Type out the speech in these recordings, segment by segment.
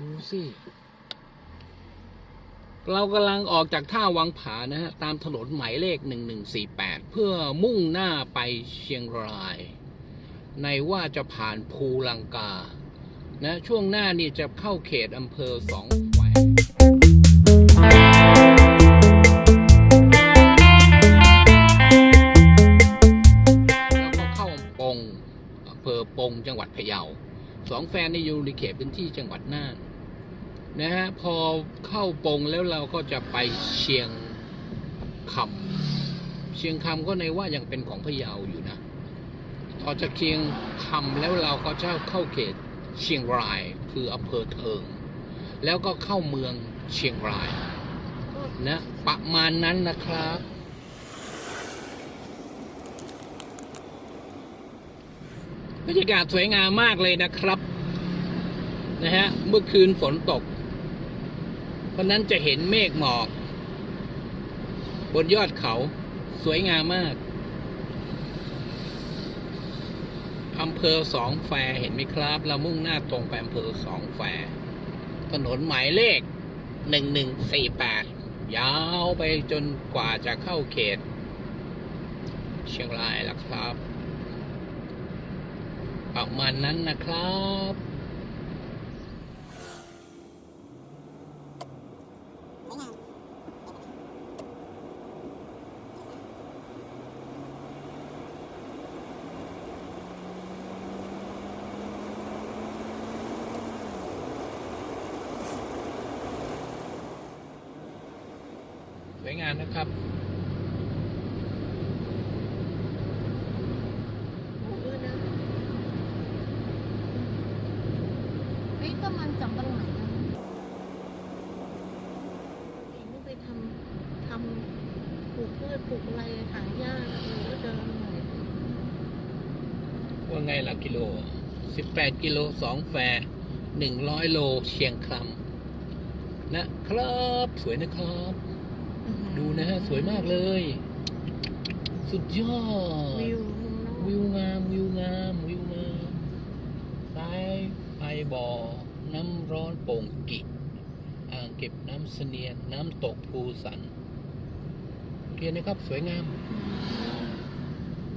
ดูสิ เรากำลังออกจากท่าวังผานะฮะ ตามถนนหมายเลข 1148 เพื่อมุ่งหน้าไปเชียงราย ในว่าจะผ่านภูลังกา นะ ช่วงหน้านี่จะเข้าเขตอำเภอสองแควแล้วก็เข้าปงอำเภอปงจังหวัดพะเยา สองแฟนในอยู่ในเขตพื้นที่จังหวัดน่านนะฮะพอเข้าปงแล้วเราก็จะไปเชียงคำเชียงคำก็ในว่ายังเป็นของพะเยาอยู่นะต่อจากเชียงคำแล้วเราก็จะเข้าเขตเชียงรายคืออำเภอเทิง แล้วก็เข้าเมืองเชียงรายนะประมาณนั้นนะครับ บรรยากาศสวยงามมากเลยนะครับ นะฮะ เมื่อคืนฝนตก เพราะนั้นจะเห็นเมฆหมอก บนยอดเขาสวยงามมากอำเภอสองแฟเห็นไหมครับ เรามุ่งหน้าตรงไปอำเภอสองแฟถนนหมายเลขหนึ่งหนึ่งสี่แปดยาวไปจนกว่าจะเข้าเขต เชียงรายแล้วครับ ประมาณนั้นนะครับ สวยงามนะครับ โอ้เออนะเฮ้ยก็มันสำปะหลังนะเห็นไปทำทำป ลูกพืชปลูกอะไรถางหญ้าเออก็เดินหน่อยว่าไงละกิโล สิบแปดกิโลสองแฟหนึ่งร้อยโลเชียงคำนะครับ สวยนะครับ ดูนะฮะ สวยมากเลย สุดยอด วิวมุมนอกวิวงาม วิวงาม วิวงามซ้ายไปบ่อ น้ำร้อนโป่งกิ อ่างเก็บน้ำเสนียน น้ำตกภูสัน พียนนะครับ สวยงาม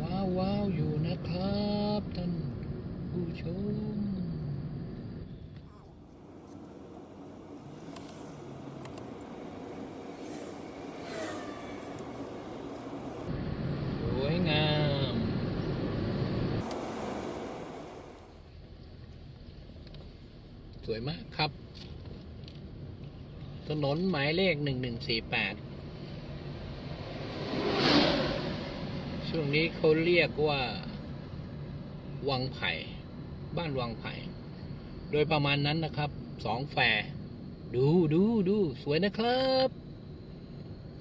ว้าวว้าวอยู่นะครับท่านผู้ชมสวยงาม สวยมากครับ ถนนหมายเลข 1148 ช่วงนี้เขาเรียกว่า วังไผ่ บ้านวังไผ่ โดยประมาณนั้นนะครับ สองแฟร์ดูดูดูสวยนะครับ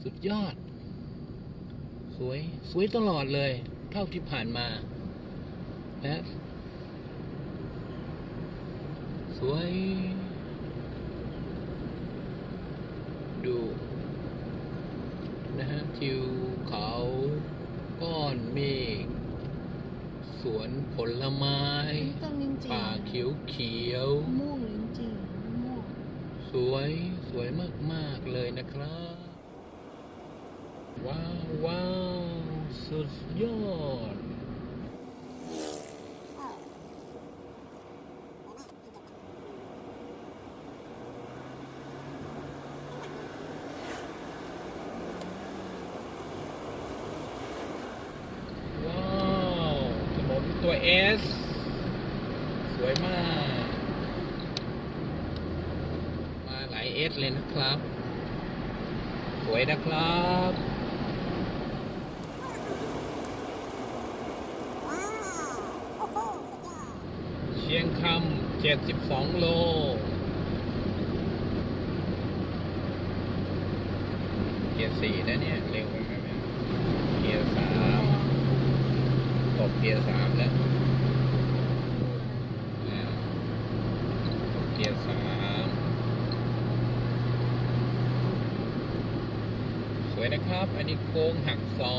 สุดยอด สวย สวยตลอดเลย เท่าที่ผ่านมานะสวย ดู นะฮะทิวเขา ก้อนเมฆสวนผลไม้ ต้นลิ้นจี่ป่าเขียวเขียวม่วงลิ้นจี่ม่วงๆสวยสวยมากๆเลยนะครับ ว้าวว้าวสุดยอด ว้าวถนนตัวเอส สวยมาก มาหลายเอสเลยนะครับ สวยนะครับ เชียงคำ เจ็ดสิบสองโลเกียร์สี่นะเนี่ยเร็วไปไหมเกียร์สามตกเกียร์สามแล้วเกียร์สามสวยนะครับ อันนี้โค้งหักซอ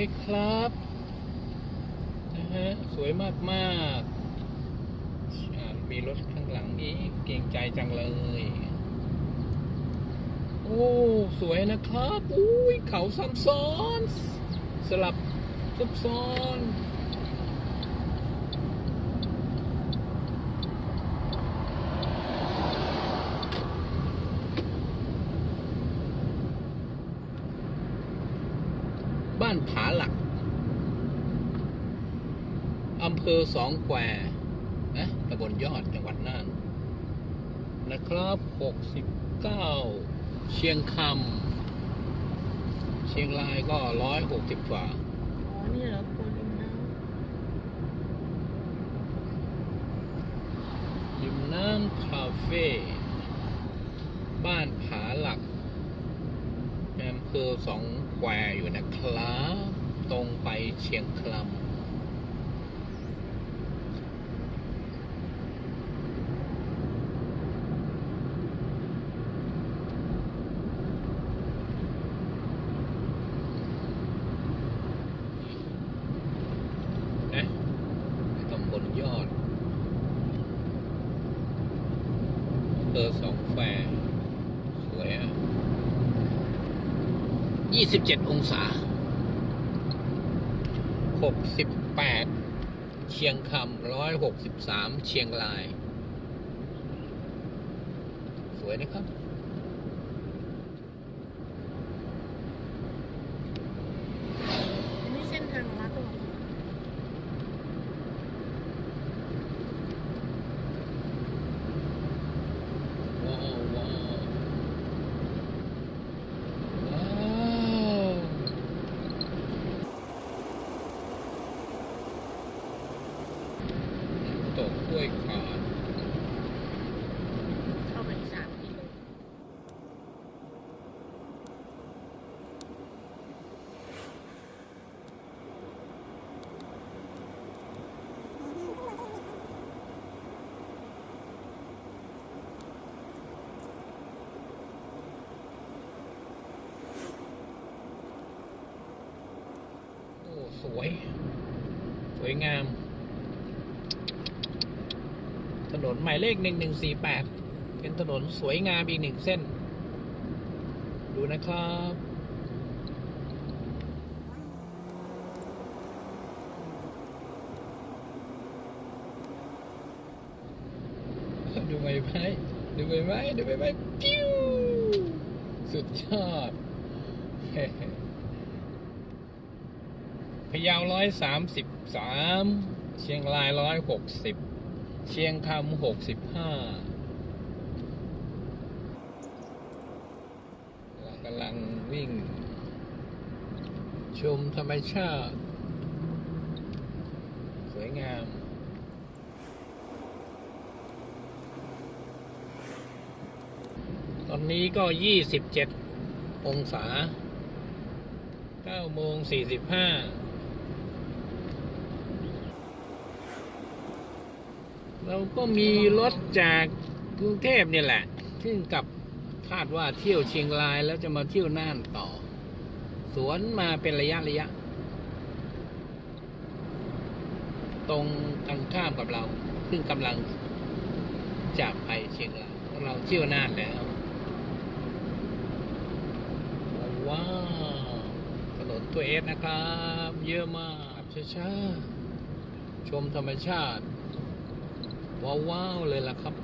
มครับนะฮะสวยมากมากมีรถข้างหลังนี้เก่งใจจังเลย โอ้สวยนะครับ อุ้ยเขาซ้ำซ้อน สลับซับซ้อน บ้านผาหลัก อำเภอสองแควนะตำบลยอด จังหวัดน่าน นะครับหกสิบเก้าเชียงคำ เชียงรายก็ร้อยหกสิบกว่า อ๋อ นี่เหรอครัวริมน้ริมน้ำคาเฟ่ บ้านผาหลักอำเภอสองแควอยู่นะครับ ตรงไปเชียงคลำนะตำบลยอดอำ เภอสองแควสวยอะยี่สิบเจ็ดองศาหกสิบแปดเชียงคำร้อยหกสิบสามเชียงราย สวยนะครับำอันนี้เส้นทางลัดหรอ ว้าวว้าวว้าว้วยขาดเข้าไปสามกิโลโอ้สวย สวยงาม ถนน หมายเลขหนึ่งหนึ่งสี่แปดเป็นถนนสวยงามอีกหนึ่งเส้น ดูนะครับดูใบไม้ดูใบไม้ดูใบไม้ปิ้วสุดยอดพะเยาร้อยสามสิบสามเชียงรายร้อยหกสิบ เชียงคำหกสิบห้าเรากำลังวิ่ง ชมธรรมชาติ สวยงามตอนนี้ก็ยี่สิบเจ็ดองศาเก้าโมงสี่สิบห้า เราก็มีรถจากกรุงเทพเนี่ยแหละ ซึ่งกับคาดว่าเที่ยวเชียงรายแล้วจะมาเที่ยวน่านต่อ สวนมาเป็นระยะระยะ ตรงกันข้ามกับเรา ซึ่งกำลังจะไปเชียงรายเราเที่ยวน่านแล้วว้าวถนนตัวเอสนะครับ เยอะมากช้าๆชมธรรมชาติ ว้าวๆเลยล่ะครับ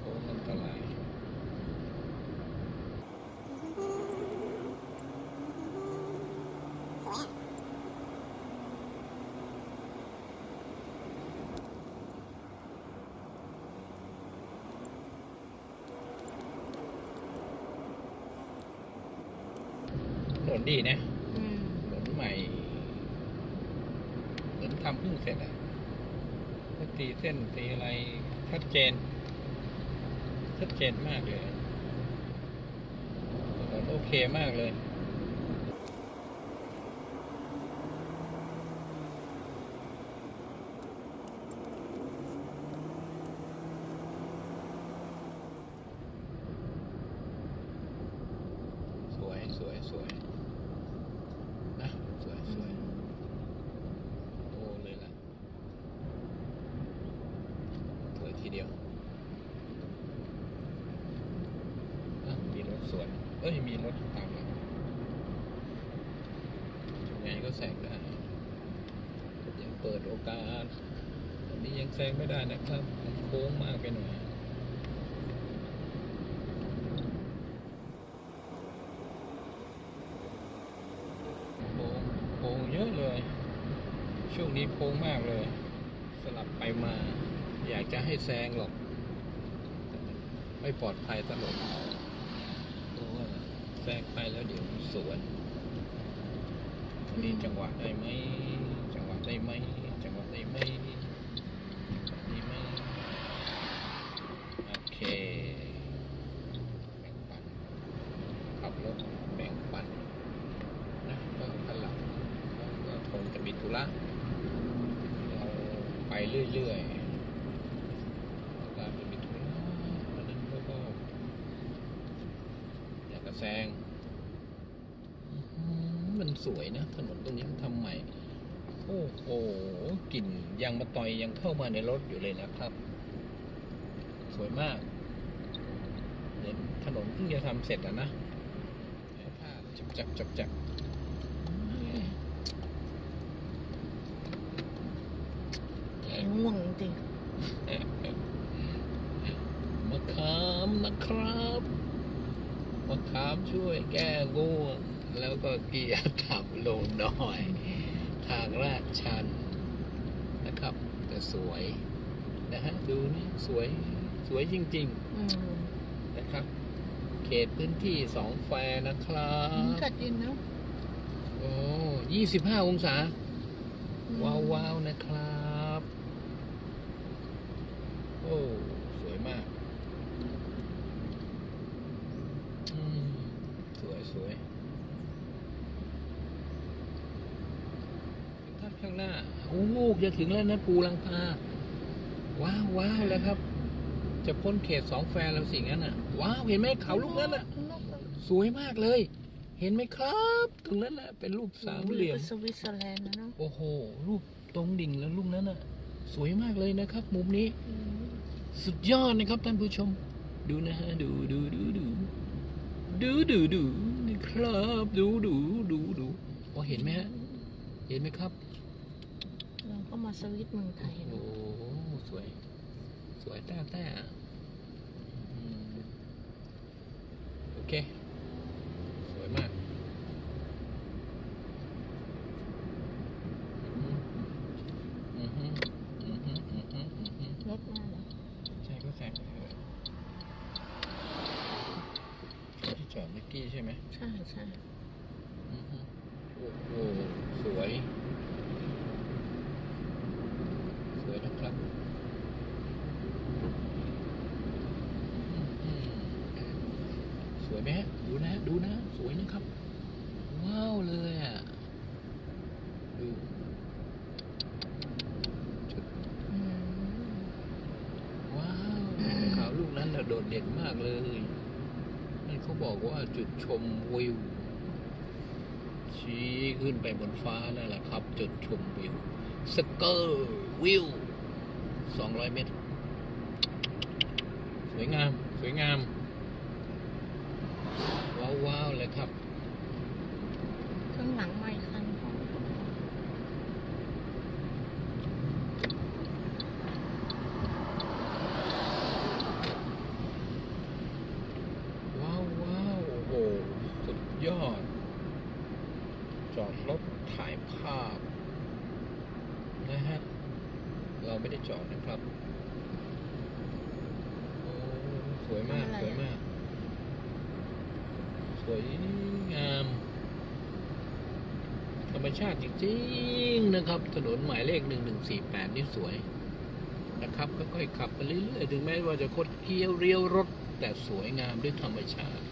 โอ้อันตราย ถนน ดีนะอืมถนนใหม่เหมือนทำเพิ่งเสร็จอะก็ตีเส้นตีอะไรชัดเจน ชัดเจนมากเลยโอโอเคมากเลยสวย สวย สวยนะสวยสวยโอ้เลยล่ะ สวยทีเดียวอะมีรถสวน เอ้ย มีรถตามหลังยังไงก็แซงได้ ยังเปิดโอกาส ตอนนี้ยังแซงไม่ได้นะครับ โค้งมากไปหน่อยโค้งโค้งเยอะเลย ช่วงนี้โค้งมากเลย สลับไปมา อยากจะให้แซงหรอก ไม่ปลอดภัยตลอด ว่าแซงไปแล้วเดี๋ยวสวนนนี้จังหวะได้ไหม จังหวะได้ไหม จังหวะได้ไหมจังหวะได้ไหมโอเค แบ่งปัน ขับรถแบ่งปันนะก็พลังก็คงจะมีธุระเราไปเรื่อยๆแล้วก็จะมีธุระวันนั้นเขาก็อยากจะ แซงอื้อหือมันสวยนะ ถนนตรงนี้มันทำใหม่ โอ้โหกลิ่นยางมะตอยยังเข้ามาในรถอยู่เลยนะครับ สวยมากเดี๋ยวถนนเพิ่งจะทำเสร็จอะนะผ้าจับจับจับจับแกง่วงจริงมะขามนะครับ มะขามช่วยแก้ง่วง แล้วก็เกียร์ต่ำลงหน่อย ทางลาดชันนะครับแต่สวยนะฮะดูนี่สวยสวยจริงอืมๆนะครับ เขตพื้นที่สองแฟร์นะครัอืมบกัดยินเนาะโอ้ยี่สิบห้าองศาอืมว้าวว้าวๆนะครับ โอ้ สวยมาก อืม สวยสวยท่านข้างหน้า โอ้จะถึงแล้วนะปูลังพาว้าวว้าวแล้วครับ จะพ้นเขตสองแฟร์แล้วสิ่งนั้นอะ ว้าวเห็นไหมเขาลูกนั้นอะนกอะสวยมากเลย เห็นไหมครับ ตรงนั้นน่ะเป็นรูปสามเหลี่ยมสวิตเซอร์แลนด์นะเนาะโอ้โห รูปตรงดิ่งแล้วลูกนั้นอะ สวยมากเลยนะครับ มุมนี้อืมสุดยอดนะครับท่านผู้ชม ดูนะฮะ ดูดูดูดูดูดูดูนี่ ครับดูดูดูดูพอเห็นไหมฮะ เห็นไหมครับ เราก็มาสวิตเมืองไทยโอ้เนาะสวย สวยแต้แต้อืมโอเค สวยมากอือฮึอือฮึอือฮึอือฮึ รถมาแล้ว ใช่ก็แซงไปเลยที่จอดเมื่อกี้ ใช่ไหมใช่ใช่อือฮึโอ้โหสวย สวยนะครับอืมสวยไหมฮะดูนะดูนะ สวยนะครับ ว้าวเลยอะ ดูจุดอืมว้าวขาวลูกนั้นน่ะโดดเด่นมากเลย เขาบอกว่าจุดชมวิว ชี้ขึ้นไปบนฟ้านั่นแหละครับ จุดชมวิวสเกอร์วิวสองร้อยเมตร สวยงาม สวยงาม ว้าวว้าวเลยครับ ข้างหลังไม่คัน ว้าวว้าวโอ้โห สุดยอด จอด รถถ่ายภาพนะฮะ เราไม่ได้จอดนะครับโอ้สวยมาก สวยมาก สวยงาม ธรรมชาติจริงๆนะครับ ถนนหมายเลขหนึ่งหนึ่งสี่แปดนี่สวยนะครับค่อยๆขับไปเรื่อยๆ ถึงแม้ว่าจะคดเคี้ยวเรียวรถ แต่สวยงามด้วยธรรมชาติ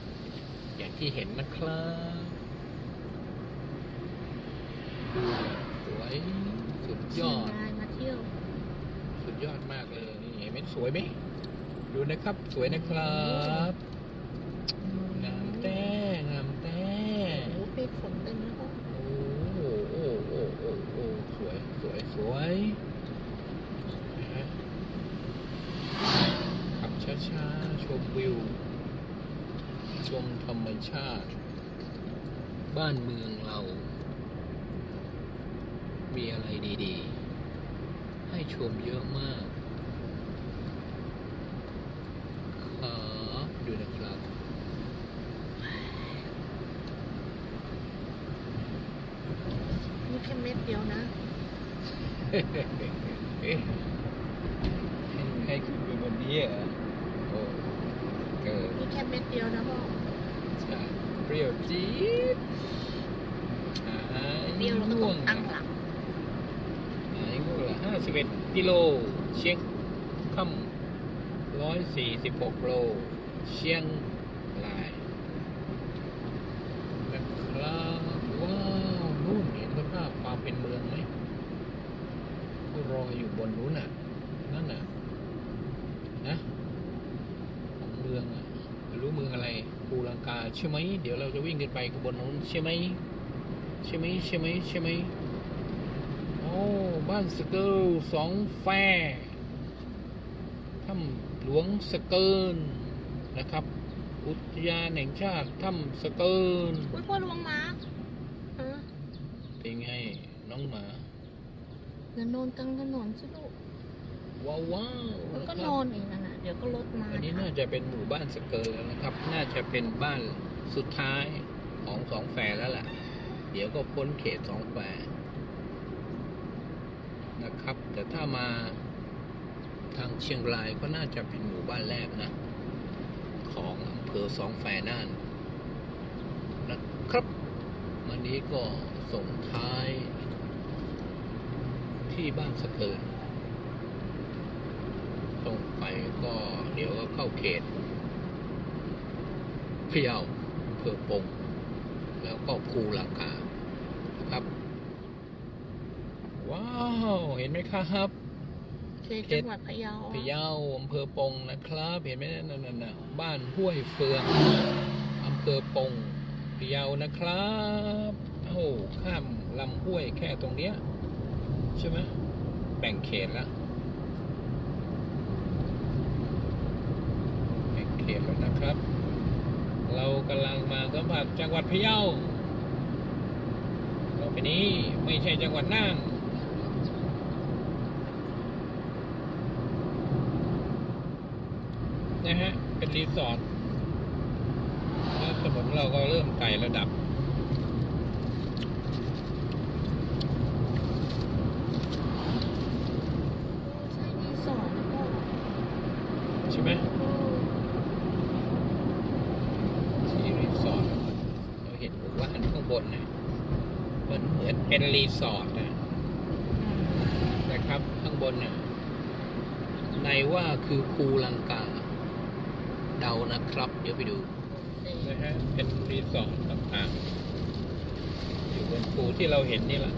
อย่างที่เห็นนะครับ สวย สุดยอดเชีงรายมาเที่ยว สุดยอดมากเลย นี่เห็นไหมสวยไหม ดูนะครับ สวยนะครับงามแต้งามแต้โอ้โหเมฆฝนเต็มแล้วก็โอ้โหโอ้โหโอ้โหโอ้สวย สวย สวยนะฮะขับช้าๆ ชมวิว ชมธรรมชาติ บ้านเมืองเรา มีอะไรดีๆ ให้ชมเยอะมากครับดูนะครับนี่แค่เม็ดเดียวนะเอ๊ะให้ขึ้นไปบนนี้เหรอโอ้เกินนี่แค่เม็ดเดียวนะพ่อใช่เปรี้ยวจี๊ดหายเดียวเราก็ง่ต้วองงตั้งห 111กิโล เชียงคำ146โล เชียงรายนะครับว้าวนู่นเห็นสภาพความเป็นเมืองไหมรออยู่บนนู้นน่ะ นั่นน่ะ นะของเมืองรู้เมืองอะไรภูลังกาใช่ไหม เดี๋ยวเราจะวิ่งขึ้นไปบนนู้นใช่ไหมใช่ไหมใช่ไหมใช่ไหม อ้บ้านสเกิลสองแฟร์ถ้ำหลวงสเกิลนะครับ อุทยานแห่งชาติถ้ำสเกิลอุ้ยพ่อระวังหมาเออเป็นไงน้องหมาอย่านอนกลางถนนสิลูกว้าวว้าวมันก็ะคนรับอนเองนั่นน่ะเดี๋ยวก็รถมาอันนี้น่าจะเป็นหมู่บ้านสเกิร์แล้วนะครับ น่าจะเป็นบ้านสุดท้ายของสองแฟร์แล้วแหละเดี๋ยวก็พ้นเขตสองแฟร์ นะครับ แต่ถ้ามาทางเชียงรายก็น่าจะเป็นหมู่บ้านแรกนะ ของอำเภอสองแฟร์น่านนะครับวันนี้ก็ส่งท้าย ที่บ้านสะเกิร์ตรงไปก็เดี๋ยวก็เข้าเขตพะเยาอำเภอปง แล้วก็ภูลังกานะครับ ว้าว เห็นไหมครับเขตจังหวัดพะเยาพะเยาอำเภอปงนะครับ เห็นไหมนั่นน่ะน่ะบ้านห้วยเฟืองอำเภอปงพะเยานะครับโอ้ข้ามลำห้วยแค่ตรงเนี้ยใช่ไหมแบ่งเขตแล้วแห่งเขตแล้วนะครับ เรากำลังมาสัมผัสจังหวัดพะเยาต่อไปนี้ไม่ใช่จังหวัดน่าน นะฮะ เป็นรีสอร์ทแล้วถนนเราก็เริ่มไต่ระดับ ใช่รีสอร์ทนะพ่อใช่ไหมที่รีสอร์ทเราเห็นหมู่บ้านข้างบนนะมันเหมือนเป็นรีสอร์ทนะนะครับ ข้างบนน่ะในว่าคือภูลังกาเดา นะครับ เดี๋ยวไปดูนะฮะเป็นรีสอร์ทต่างๆอยู่บนภูที่เราเห็นนี่แหละ